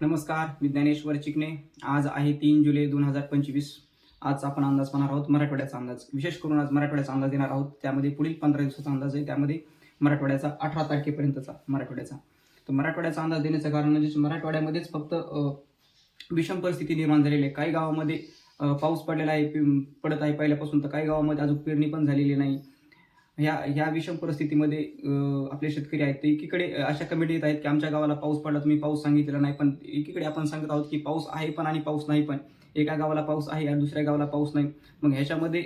नमस्कार मी ज्ञानेश्वर चिकणे आज आहे तीन जुलै दोन हजार पंचवीस. आज आपण अंदाज पाहणार आहोत मराठवाड्याचा अंदाज. विशेष करून आज मराठवाड्याचा अंदाज देणार आहोत. त्यामध्ये पुढील पंधरा दिवसाचा अंदाज आहे. त्यामध्ये मराठवाड्याचा अठरा तारखेपर्यंतचा मराठवाड्याचा. तर मराठवाड्याचा अंदाज देण्याचं कारण म्हणजे मराठवाड्यामध्येच फक्त विषम परिस्थिती निर्माण झालेली आहे. काही गावामध्ये पाऊस पडलेला आहे पडत आहे पहिल्यापासून. तर काही गावामध्ये अजून पेरणी पण झालेली नाही. ह्या ह्या विषम परिस्थितीमध्ये आपले शेतकरी आहेत. ते एकीकडे अशा कमिटी येत आहेत की आमच्या गावाला पाऊस पडला तुम्ही पाऊस सांगितलेला नाही. पण एकीकडे आपण सांगत आहोत की पाऊस आहे पण आणि पाऊस नाही पण. एका गावाला पाऊस आहे आणि दुसऱ्या गावाला पाऊस नाही. मग ह्याच्यामध्ये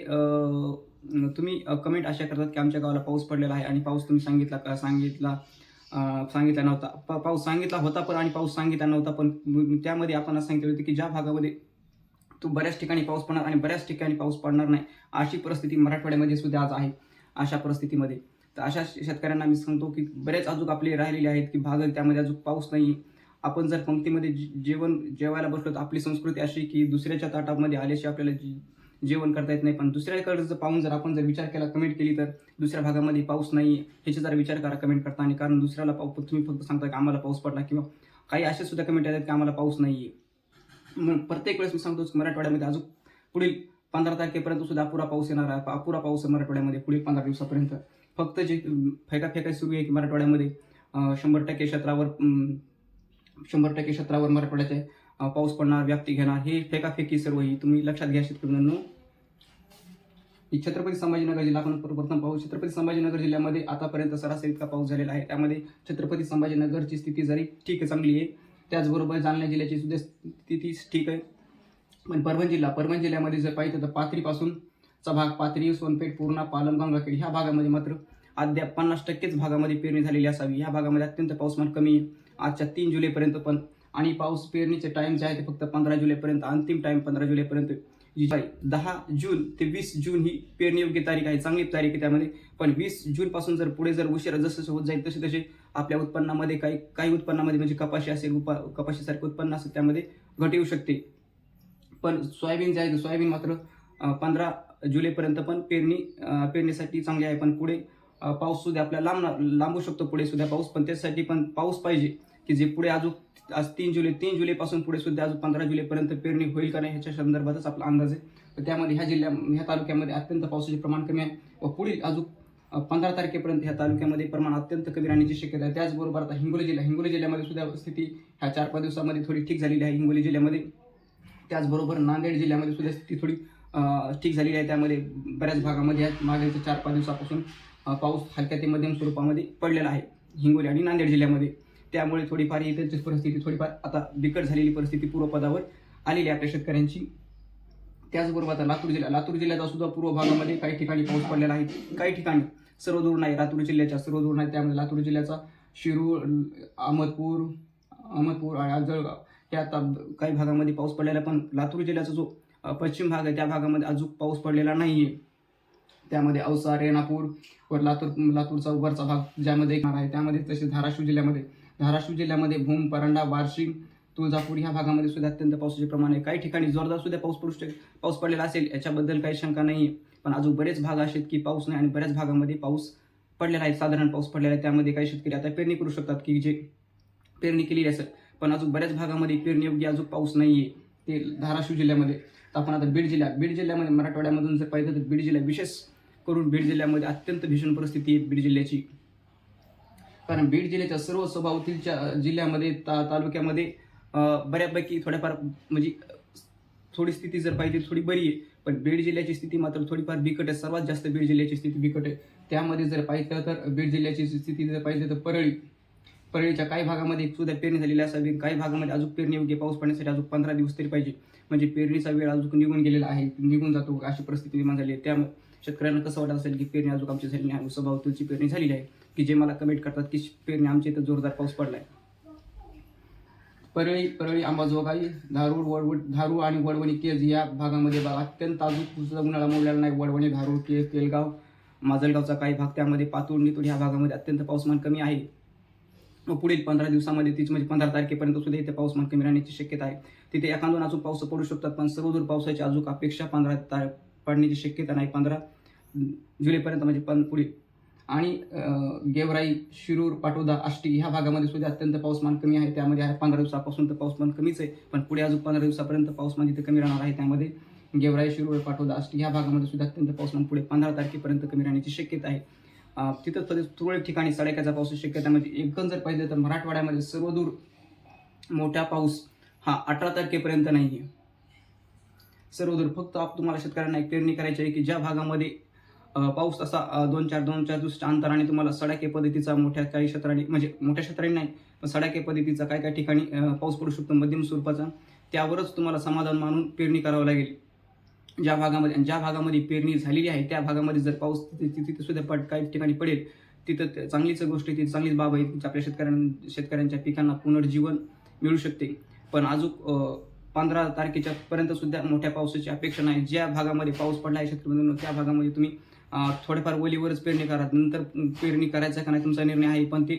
तुम्ही कमेंट अशा करतात की आमच्या गावाला पाऊस पडलेला आहे आणि पाऊस तुम्ही सांगितला का? सांगितला सांगितला नव्हता. पाऊस सांगितला होता पण आणि पाऊस सांगितला नव्हता. पण त्यामध्ये आपण असं सांगितलं होतं की ज्या भागामध्ये तो बऱ्याच ठिकाणी पाऊस पडणार आणि बऱ्याच ठिकाणी पाऊस पडणार नाही अशी परिस्थिती मराठवाड्यामध्ये सुद्धा आज आहे. अशा परिस्थितीमध्ये. तर अशा शेतकऱ्यांना मी सांगतो की बरेच अजून आपले राहिलेले आहेत की भाग त्यामध्ये अजून पाऊस नाही आपण जर पंक्तीमध्ये जे- जेवण जेवायला बसलो तर आपली संस्कृती अशी की दुसऱ्याच्या ताटामध्ये आल्याशिवाय आपल्याला जेवण करता येत नाही. पण दुसऱ्याकडे जर पाहून जर आपण जर विचार केला कमेंट केली तर दुसऱ्या भागामध्ये पाऊस नाही ह्याचा जरा विचार करा कमेंट करता आणि कारण दुसऱ्याला पाऊ तुम्ही फक्त सांगता की आम्हाला पाऊस पडला किंवा काही असे सुद्धा कमेंट येतात की आम्हाला पाऊस नाही आहे मग प्रत्येक वेळेस मी सांगतो की मराठवाड्यामध्ये अजून पुढील पंधरा तारखेपर्यंत सुद्धा अपुरा पाऊस येणार आहे. अपुरा पाऊस मराठवाड्यामध्ये पुढील पंधरा दिवसापर्यंत. फक्त जे फेका फेका सुरू आहे की मराठवाड्यामध्ये शंभर टक्के क्षेत्रावर शंभर टक्के क्षेत्रावर मराठवाड्याचे पाऊस पडणार व्याप्ती घेणार हे फेकाफेकी सर्व ही तुम्ही लक्षात घ्या शेतकऱ्यांनो. ही छत्रपती संभाजीनगर जिल्हा आपण प्रथम पाहू. छत्रपती संभाजीनगर जिल्ह्यामध्ये आतापर्यंत सरासरी इतका पाऊस झालेला आहे. त्यामध्ये छत्रपती संभाजीनगरची स्थिती जरी ठीक आहे चांगली आहे. त्याचबरोबर जालना जिल्ह्याची सुद्धा स्थिती ठीक आहे. पण परभणी जिल्हा. परभणी जिल्ह्यामध्ये जर पाहिजे तर पाथरीपासूनचा भाग पाथरी सोनपेठ पूर्णा पालम गंगाखेड ह्या भागामध्ये मात्र अद्याप पन्नास टक्केच भागामध्ये पेरणी झालेली असावी. ह्या भागामध्ये अत्यंत पाऊसमान कमी आहे. आजच्या तीन जुलैपर्यंत पण आणि पाऊस पेरणीचे टाईम जे आहे ते फक्त पंधरा जुलैपर्यंत अंतिम टाईम पंधरा जुलैपर्यंत. जी दहा जून ते वीस जून ही पेरणी योग्य तारीख आहे चांगली तारीख आहे त्यामध्ये. पण वीस जूनपासून जर पुढे जर उशिरा जसं जसं होत जाईल तसे तसे आपल्या उत्पन्नामध्ये काही काही उत्पन्नामध्ये म्हणजे कपाशी असेल उपा कपाशीसारखे उत्पन्न असेल त्यामध्ये घट येऊ शकते. पण सोयाबीन जे आहे सोयाबीन मात्र पंधरा जुलैपर्यंत पण पेरणी पेरणीसाठी चांगली आहे. पण पुढे पाऊस सुद्धा आपल्या लांब लांबू शकतो. पुढे सुद्धा पाऊस पण त्यासाठी पण पाऊस पाहिजे की जे पुढे अजून आज तीन जुलै तीन जुलैपासून पुढे सुद्धा अजून पंधरा जुलैपर्यंत पेरणी होईल का नाही ह्याच्या संदर्भातच आपला अंदाज आहे. तर त्यामध्ये ह्या जिल्ह्या ह्या तालुक्यामध्ये अत्यंत पावसाचे प्रमाण कमी आहे व पुढील अजून पंधरा तारखेपर्यंत ह्या तालुक्यामध्ये प्रमाण अत्यंत कमी राहण्याची शक्यता आहे. त्याचबरोबर आता हिंगोली जिल्हा हिंगोली जिल्ह्यामध्ये सुद्धा स्थिती ह्या चार पाच दिवसामध्ये थोडी ठीक झालेली आहे. हिंगोली जिल्ह्यामध्ये त्याचबरोबर नांदेड जिल्ह्यामध्ये सुद्धा स्थिती थोडी ठीक झालेली आहे. त्यामध्ये बऱ्याच भागामध्ये या मागील चार पाच दिवसापासून पाऊस हलक्या ते मध्यम स्वरूपामध्ये पडलेला आहे. हिंगोली आणि नांदेड जिल्ह्यामध्ये. त्यामुळे थोडीफार इथे परिस्थिती थोडीफार आता बिकट झालेली परिस्थिती पूर्वपदावर आलेली आहे आपल्या शेतकऱ्यांची. त्याचबरोबर आता लातूर जिल्हा लातूर जिल्ह्याचा सुद्धा पूर्व भागामध्ये काही ठिकाणी पाऊस पडलेला आहे. काही ठिकाणी सर्व दूर नाही लातूर जिल्ह्याच्या सर्व दूर नाही. त्यामध्ये लातूर जिल्ह्याचा शिरूर अहमदपूर अहमदपूर आणि जळगाव हे आता काही भागामध्ये पाऊस पडलेला आहे, पण लातूर जिल्ह्याचा जो पश्चिम भाग आहे त्या भागामध्ये अजून पाऊस पडलेला नाही आहे त्यामध्ये औसा रेणापूर व लातूर लातूरचा वरचा भाग ज्यामध्ये येणार आहे त्यामध्ये तसेच धाराशिव जिल्ह्यामध्ये. धाराशिव जिल्ह्यामध्ये भूम परंडा बार्शी तुळजापूर ह्या भागामध्ये सुद्धा अत्यंत पावसाचे प्रमाण आहे. काही ठिकाणी जोरदार सुद्धा पाऊस पडू शक पाऊस पडलेला असेल याच्याबद्दल काही शंका नाही आहे पण अजून बरेच भाग असे आहेत की पाऊस नाही आणि बऱ्याच भागामध्ये पाऊस पडलेला आहे साधारण पाऊस पडलेला आहे. त्यामध्ये काही शेतकरी आता पेरणी करू शकतात की जे पेरणी केलेली असेल पण अजून बऱ्याच भागामध्ये पेरणी योग्य अजून पाऊस नाही आहे ते धाराशिव जिल्ह्यामध्ये. तर आपण आता बीड जिल्हा बीड जिल्ह्यामध्ये मराठवाड्यामधून जर पाहिलं तर बीड जिल्हा विशेष करून बीड जिल्ह्यामध्ये अत्यंत भीषण परिस्थिती आहे बीड जिल्ह्याची. कारण बीड जिल्ह्याच्या सर्व सभोवतीलच्या जिल्ह्यामध्ये ता तालुक्यामध्ये बऱ्यापैकी थोड्याफार म्हणजे थोडी स्थिती जर पाहिजे थोडी बरी आहे. पण बीड जिल्ह्याची स्थिती मात्र थोडीफार बिकट आहे. सर्वात जास्त बीड जिल्ह्याची स्थिती बिकट आहे. त्यामध्ये जर पाहिलं तर बीड जिल्ह्याची स्थिती जर पाहिजे तर परळी. परळीच्या काही भागामध्ये सुद्धा पेरणी झालेली असावी. काही भागामध्ये अजून पेरणी योग्य पाऊस पडण्यासाठी अजून पंधरा दिवस तरी पाहिजे. म्हणजे पेरणीचा वेळ अजून निघून गेलेला आहे. निघून जातो अशी परिस्थिती निर्माण झाली आहे. त्यामुळे शेतकऱ्यांना कसं वाटत असेल की पेरणी अजून आमची झाली नाही? सभावतीची पेरणी झालेली आहे. की जे मला कमेंट करतात की पेरणी आमच्या इथं जोरदार पाऊस पडलाय. परळी परळी अंबाजोगाई धारूळ वडवड धारूळ आणि वडवणी केज या भागामध्ये बघा अत्यंत अजून सुद्धा उन्हाळा मोडलेला नाही. वडवणी धारूड केज तेलगाव माजलगावचा काही भाग त्यामध्ये पातूर नितूर ह्या भागामध्ये अत्यंत पाऊसमान कमी आहे. पुढील पंधरा दिवसामध्ये तीच म्हणजे पंधरा तारखेपर्यंत सुद्धा इथे पाऊसमान कमी राहण्याची शक्यता आहे. तिथे एखादून अजून पाऊस पडू शकतात पण सर्वदूर पावसाची अजून अपेक्षा पंधरा तार पडण्याची शक्यता नाही. पंधरा जुलैपर्यंत म्हणजे पण पुढे आणि गेवराई शिरूर पाटोदा आष्टी ह्या भागामध्ये सुद्धा अत्यंत पाऊसमान कमी आहे. त्यामध्ये आहे पंधरा दिवसापासून तर पाऊसमान कमीच आहे. पण पुढे अजून पंधरा दिवसापर्यंत पाऊसमान तिथे कमी राहणार आहे. त्यामध्ये गेवराई शिरूर पाटोदा आष्टी ह्या भागामध्ये सुद्धा अत्यंत पाऊसमान पुढे पंधरा तारखेपर्यंत कमी राहण्याची शक्यता आहे. तिथं तरी तुरळक ठिकाणी सडाक्याचा पाऊस शक्यता म्हणजे एकदम जर पाहिजे तर मराठवाड्यामध्ये सर्वदूर मोठा पाऊस हा अठरा तारखेपर्यंत नाही आहे सर्वदूर फक्त आप तुम्हाला शेतकऱ्यांना एक पेरणी करायची आहे की ज्या भागामध्ये पाऊस असा दोन चार दोन चार दिवसाच्या अंतराने तुम्हाला सडाके पद्धतीचा मोठ्या काही क्षेत्राने म्हणजे मोठ्या क्षेत्राने नाही पण सडाके पद्धतीचा काय काय ठिकाणी पाऊस पडू शकतो. मध्यम स्वरूपाचा. त्यावरच तुम्हाला समाधान मानून पेरणी करावं लागेल. ज्या भागामध्ये ज्या भागामध्ये पेरणी झालेली आहे त्या भागामध्ये जर पाऊस तिथे सुद्धा पट काही ठिकाणी पडेल तिथं ते- चांगलीच गोष्ट आहे ती चांगलीच बाब आहे आपल्या शेतकऱ्यां शेतकऱ्यांच्या पिकांना पुनर्जीवन मिळू शकते. पण अजून पंधरा तारखेच्या पर्यंत सुद्धा मोठ्या पावसाची अपेक्षा नाही. ज्या भागामध्ये पाऊस पडला आहे शेतकरी त्या भागामध्ये तुम्ही थोड्याफार थोडेफार ओलीवरच पेरणी करा. नंतर पेरणी करायचा का नाही तुमचा निर्णय आहे पण ते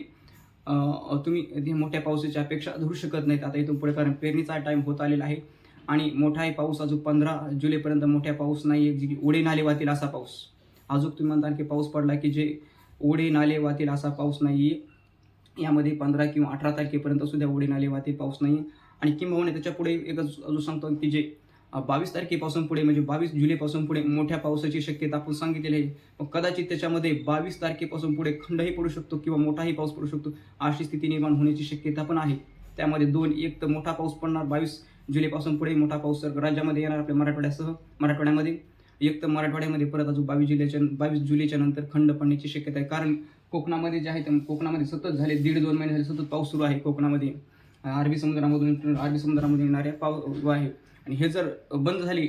तुम्ही मोठ्या पावसाची अपेक्षा धरू शकत नाहीत. आता इथून पुढे कारण पेरणीचा टाईम होत आलेला आहे. आणि मोठाही पाऊस अजून पंधरा जुलैपर्यंत मोठ्या पाऊस नाही आहे जी ओढे नाले वाहतील असा पाऊस. अजून तुम्ही म्हणता की पाऊस पडला की जे ओढे नाले वाहतील असा पाऊस नाही आहे यामध्ये पंधरा किंवा अठरा तारखेपर्यंत सुद्धा ओढे नाले वाहतील पाऊस नाही आणि किंबहुना त्याच्या पुढे एक अजून सांगतो की जे बावीस तारखेपासून पुढे म्हणजे बावीस जुलैपासून पुढे मोठ्या पावसाची शक्यता आपण सांगितलेली आहे. मग कदाचित त्याच्यामध्ये बावीस तारखेपासून पुढे खंडही पडू शकतो किंवा मोठाही पाऊस पडू शकतो. अशी स्थिती निर्माण होण्याची शक्यता पण आहे. त्यामध्ये दोन एक तर मोठा पाऊस पडणार बावीस जुलैपासून पुढे मोठा पाऊस तर राज्यामध्ये येणार आपल्या मराठवाड्यासह मराठवाड्यामध्ये. एक तर मराठवाड्यामध्ये परत अजून बावीस जुलैच्या बावीस जुलैच्या नंतर खंड पडण्याची शक्यता आहे. कारण कोकणामध्ये जे आहे ते कोकणामध्ये सतत झाले दीड दोन महिने झाले सतत पाऊस सुरू आहे कोकणामध्ये. अरबी समुद्रामधून अरबी समुद्रामधून येणाऱ्या पाऊस आहे. आणि हे जर बंद झाली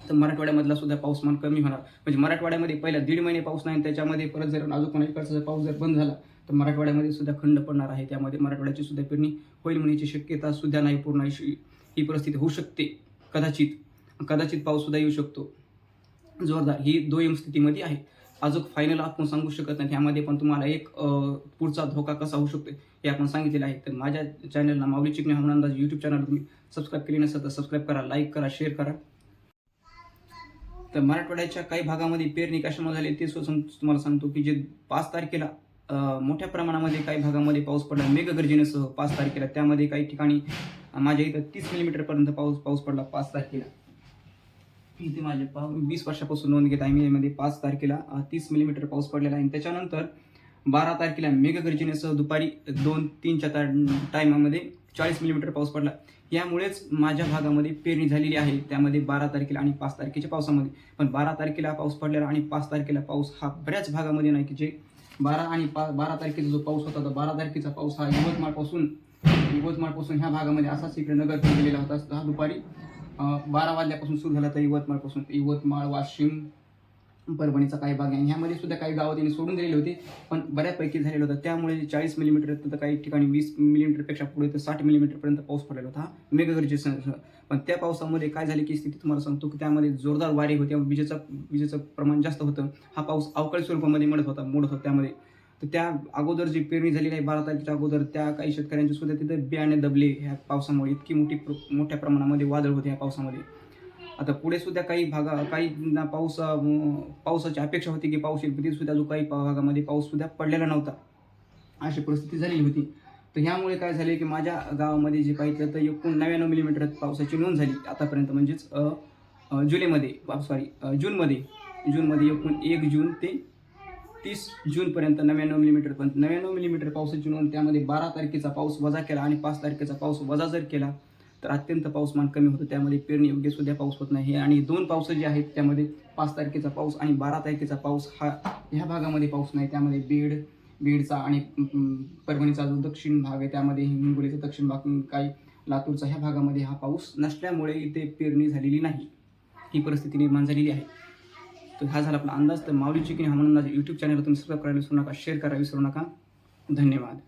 तर मराठवाड्यामधला सुद्धा पाऊसमान कमी होणार. म्हणजे मराठवाड्यामध्ये पहिला दीड महिने पाऊस नाही त्याच्यामध्ये परत जर अजून कोणाकडचा जर पाऊस जर बंद झाला तर मराठवाड्यामध्ये सुद्धा खंड पडणार आहे. त्यामध्ये मराठवाड्याची सुद्धा पेरणी होईल म्हणण्याची शक्यता सुद्धा नाही पूर्ण अशी ही परिस्थिती होऊ शकते. कदाचित कदाचित पाऊससुद्धा येऊ शकतो. जोरदार ही दोयम स्थितीमध्ये आहे. अजून फायनल आपण सांगू शकत नाही. यामध्ये पण तुम्हाला एक पुढचा धोका कसा होऊ शकतो हे आपण सांगितलेलं आहे. तर माझ्या चॅनलला माऊली चिकणे हवामान अंदाज यूट्यूब चॅनल तुम्ही सबस्क्राईब केली नसेल तर सबस्क्राईब करा लाईक करा शेअर करा. तर मराठवाड्याच्या काही भागामध्ये पेरणी कशामुळे झाली ते सुद्धा तुम्हाला सांगतो की जे पाच तारखेला मोठ्या प्रमाणामध्ये काही भागामध्ये पाऊस पडला मेघगर्जनेसह पाच तारखेला त्यामध्ये काही ठिकाणी माझ्या इथं तीस मिलीमीटरपर्यंत पाऊस पाऊस पडला पाच तारखेला. इथे माझे पा वीस वर्षापासून नोंद घेत आहे मी यामध्ये पाच तारखेला तीस मिलीमीटर पाऊस पडलेला आहे. आणि त्याच्यानंतर बारा तारखेला मेघगर्जनेसह दुपारी दोन तीनच्या ता टायमामध्ये चाळीस मिलीमीटर पाऊस पडला. यामुळेच माझ्या भागामध्ये पेरणी झालेली आहे. त्यामध्ये बारा तारखेला आणि पाच तारखेच्या पावसामध्ये. पण बारा तारखेला पाऊस पडलेला आणि पाच तारखेला पाऊस हा बऱ्याच भागामध्ये नाही की जे बारा आणि पा बारा तारखेचा जो पाऊस होता तो बारा तारखेचा पाऊस हा यवतमाळपासून यवतमाळपासून ह्या भागामध्ये असाच इकडे नगर गेलेला होता. हा दुपारी बारा वाजल्यापासून सुरू झाला तर यवतमाळपासून. यवतमाळ वाशिम परभणीचा काही भाग आहे. ह्यामध्ये सुद्धा काही गावं त्यांनी सोडून दिलेले होते पण बऱ्यापैकी झालेलं होतं. त्यामुळे चाळीस मिलीमीटर तर काही ठिकाणी वीस मिलीमीटरपेक्षा पुढे तर साठ मिलीमीटरपर्यंत पाऊस पडलेला होता. हा पण त्या पावसामध्ये काय झाले की स्थिती तुम्हाला सांगतो की त्यामध्ये जोरदार वारे होते. विजेचा विजेचं प्रमाण जास्त होतं. हा पाऊस अवकाळी स्वरूपामध्ये मडत होता मोडत होता त्यामध्ये. तर त्या अगोदर जी पेरणी झाली नाही बारा तारखेच्या अगोदर त्या काही शेतकऱ्यांचे सुद्धा तिथे बियाणे दबले ह्या पावसामुळे. इतकी मोठी प्र- मोठ्या प्रमाणामध्ये वादळ होते ह्या पावसामध्ये. आता पुढे सुद्धा काही भागा काही ना पाऊस पावसाची अपेक्षा होती की पाऊस येईल तिथे सुद्धा जो काही भागामध्ये पाऊस सुद्धा पडलेला नव्हता. अशी परिस्थिती झालेली होती. तर ह्यामुळे काय झाले की माझ्या गावामध्ये जे पाहिजे तर एकूण नव्याण्णव मिलीमीटर पावसाची नोंद झाली. आतापर्यंत म्हणजेच जुलैमध्ये सॉरी जूनमध्ये जूनमध्ये एकूण एक जून ते तीस जूनपर्यंत नव्याण्णव मिलीमीटर पण नव्याण्णव मिलीमीटर पावसाची नोंद त्यामध्ये बारा तारखेचा पाऊस वजा केला आणि पाच तारखेचा पाऊस वजा जर केला तर अत्यंत पाऊसमान कमी होतं. त्यामध्ये पेरणी योग्य सुद्धा पाऊस होत नाही. आणि दोन पाऊस जे आहेत त्यामध्ये पाच तारखेचा पाऊस आणि बारा तारखेचा पाऊस हा ह्या भागामध्ये पाऊस नाही. त्यामध्ये बीड बीडचा आणि परभणीचा जो दक्षिण भाग आहे त्यामध्ये हिंगोलीचा दक्षिण भाग काही लातूरचा ह्या भागामध्ये हा पाऊस नसल्यामुळे इथे पेरणी झालेली नाही. ही परिस्थिती निर्माण झालेली आहे. तर हा झाला आपला अंदाज. तर माऊली चिकन म्हणून अंदाज यूट्यूब चॅनलला तुम्ही सबस्क्राईब करायला विसरू नका शेअर करायला विसरू नका. धन्यवाद.